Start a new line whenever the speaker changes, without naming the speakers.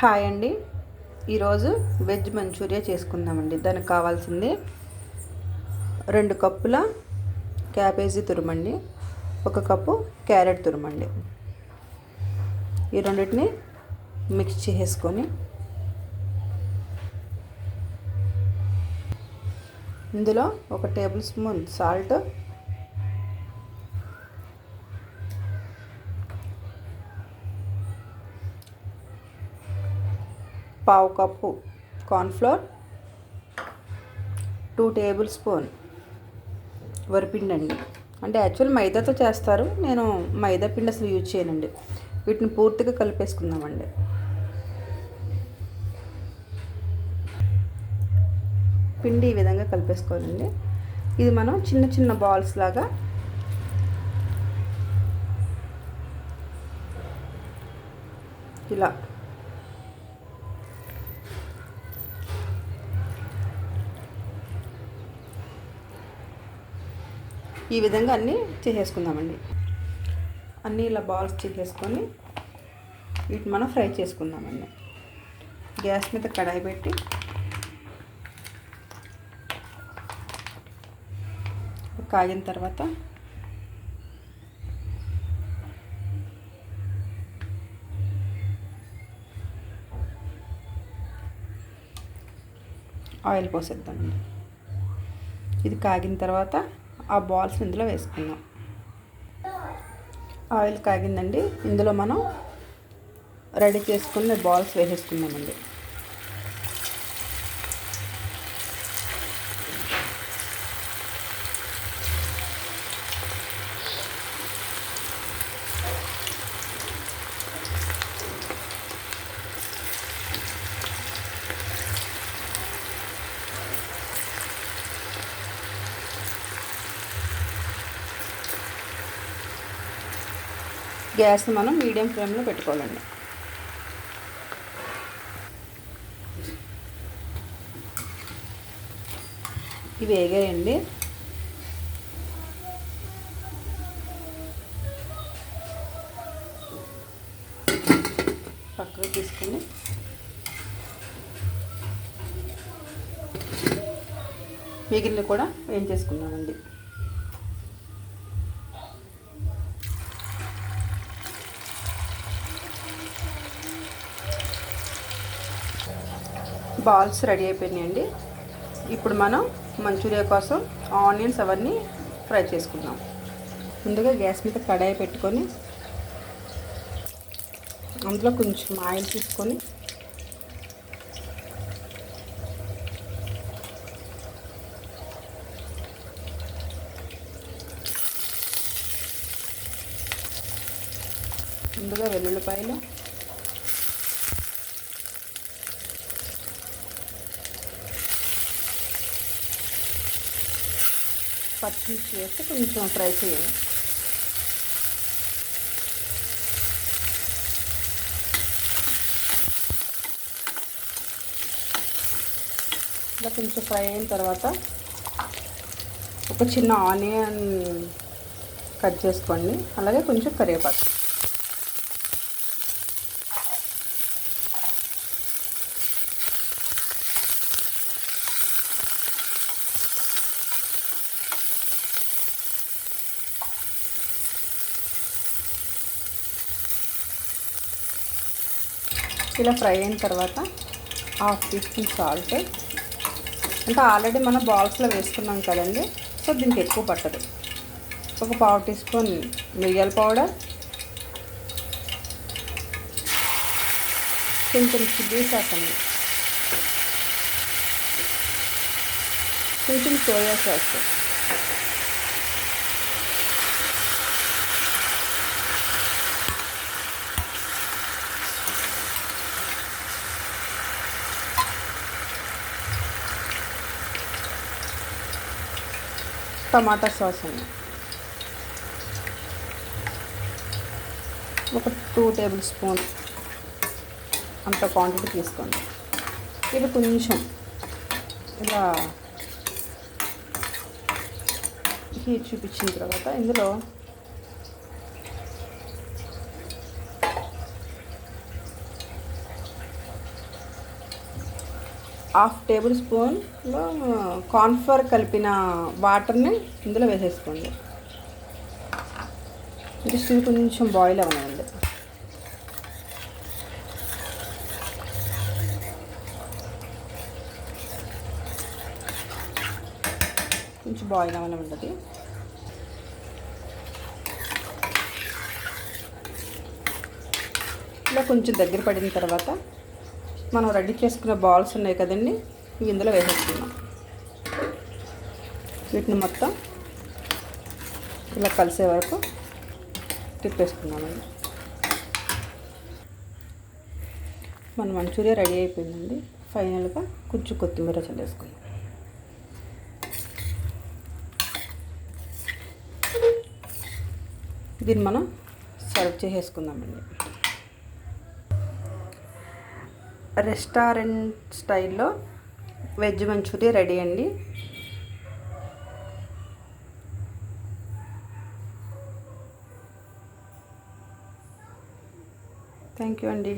Hi అండి. ఈరోజు veg Manchuria చేసుకుందామండి. దానికి కావాల్సింది రెండు కప్పుల క్యాబేజీ తురుమండి. ఒక కప్పు క్యారెట్ తురుమండి. ఈ రెండింటిని మిక్స్ చేసుకొని ఇందులో ఒక టేబుల్ స్పూన్ సాల్ట్ పావు cup cornflour two tablespoon వరిపిండి అండి. అంటే యాక్చువల్ మైదాతో చేస్తారు నేను మైదా పిండి అసలు యూజ్ చేయనండి. వీటిని పూర్తిగా కలిపేసుకుందామండి. పిండి ఈ విధంగా కలిపేసుకోవాలండి. ఇది మనం చిన్న చిన్న బాల్స్ లాగా ఇలా ఈ విధంగా అన్నీ చేసేసుకుందామండి. అన్నీ ఇలా బాల్స్ చేసేసుకొని వీటిని మనం ఫ్రై చేసుకుందామండి. గ్యాస్ మీద కడాయి పెట్టి కాగిన తర్వాత ఆయిల్ పోసేద్దామండి. ఇది కాగిన తర్వాత ఆ బాల్స్ ఇందులో వేసుకుందాం. ఆయిల్ కాగిందండి. ఇందులో మనం రెడీ చేసుకున్న బాల్స్ వేసేసుకుందామండి. గ్యాస్ని మనం మీడియం ఫ్లేమ్లో పెట్టుకోవాలండి. ఇవి వేగాయండి. పక్కకు తీసుకొని మిగిలిన కూడా ఏం బాల్స్ రెడీ అయిపోయినాయండి. ఇప్పుడు మనం మంచూరియా కోసం ఆనియన్స్ అవన్నీ ఫ్రై చేసుకుందాం. ముందుగా గ్యాస్ మీద కడాయి పెట్టుకొని అందులో కొంచెం ఆయిల్ తీసుకొని ముందుగా వెల్లుల్లిపాయలు పచ్చిమిర్చి వేసి కొంచెం ఫ్రై చేయాలి. ఇలా కొంచెం ఫ్రై అయిన తర్వాత ఒక చిన్న ఆనియన్ కట్ చేసుకోండి. అలాగే కొంచెం కరివేపాకు. ఇలా ఫ్రై అయిన తర్వాత హాఫ్ టీ స్పూన్ సాల్ట్. అంటే ఆల్రెడీ మనం బాల్స్లో వేసుకున్నాం కదండి సో దీనికి ఎక్కువ పట్టదు. ఒక పావు టీ స్పూన్ మిరియాల పౌడర్ కొంచెం చిల్లీ సాస్ అండి. కొంచెం సోయా సాస్. టమాటా సాస్ అండి. ఒక టూ టేబుల్ స్పూన్ అంత క్వాంటిటీ తీసుకోండి. ఇది కొంచెం ఇలా హీట్ చూపించిన తర్వాత ఇందులో హాఫ్ టేబుల్ స్పూన్లో కార్న్ఫ్లవర్ కలిపిన వాటర్ని ఇందులో వేసేసుకోండి. జస్ట్ ఇది కొంచెం బాయిల్ అవ్వనండి కొంచెం బాయిల్ అవ్వనే ఉంటుంది ఇలా కొంచెం దగ్గర పడిన తర్వాత మనం రెడీ చేసుకున్న బాల్స్ ఉన్నాయి కదండి ఇవి ఇందులో వేసేసుకున్నాం వీటిని మొత్తం ఇలా కలిసే వరకు తిప్పేసుకున్నామండి మన మంచూరియా రెడీ అయిపోయిందండి. ఫైనల్గా కొంచెం కొత్తిమీర చల్లేసుకుందాం. దీన్ని మనం సర్వ్ చేసేసుకుందామండి. రెస్టారెంట్ స్టైల్లో వెజ్ మంచూరియా రెడీ అండి. థ్యాంక్ యూ అండి.